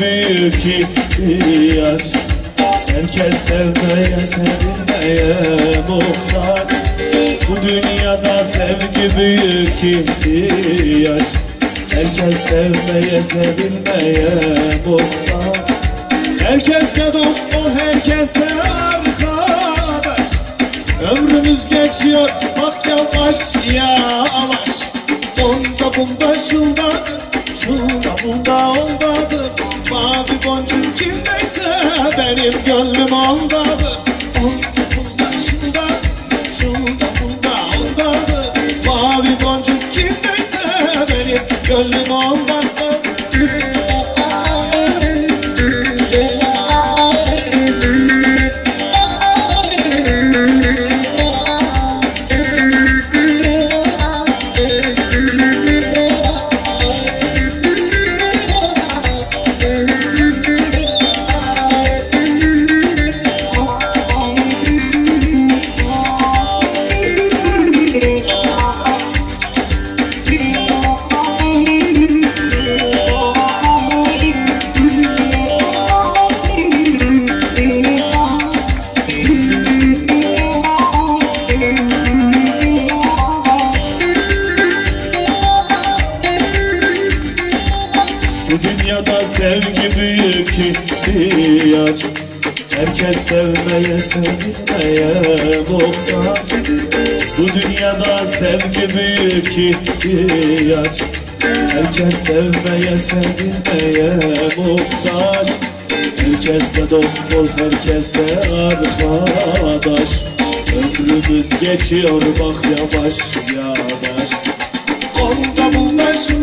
büyük ihtiyaç. Herkes sevmeye sevilmeye muhtaç. Bu dünyada sevgi büyük ihtiyaç. Herkes sevmeye sevilmeye muhtaç. Herkes de dost ol herkes de arkadaş. Ömrümüz geçiyor bak yavaş yavaş. Onda bunda Şunda Benim gönlüm ondadır Onda şunda Şunda bunda ondadır Mavi boncuk kimdeyse Benim gönlüm ondadır Bu dünyada sevgi büyük ihtiyaç. Herkes sevmeye sevilmeye muhtaç. Bu dünyada sevgi büyük ihtiyaç. Herkes sevmeye sevilmeye muhtaç. Herkes de dost ol herkes de arkadaş. Ömrümüz geçiyor bak yavaş yavaş. Onda bunda şunda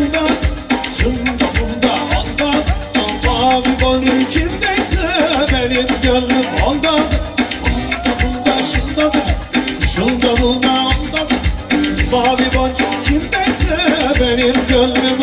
Şunda bunda ondadır Mavi boncuk kimdeyse Benim gönlüm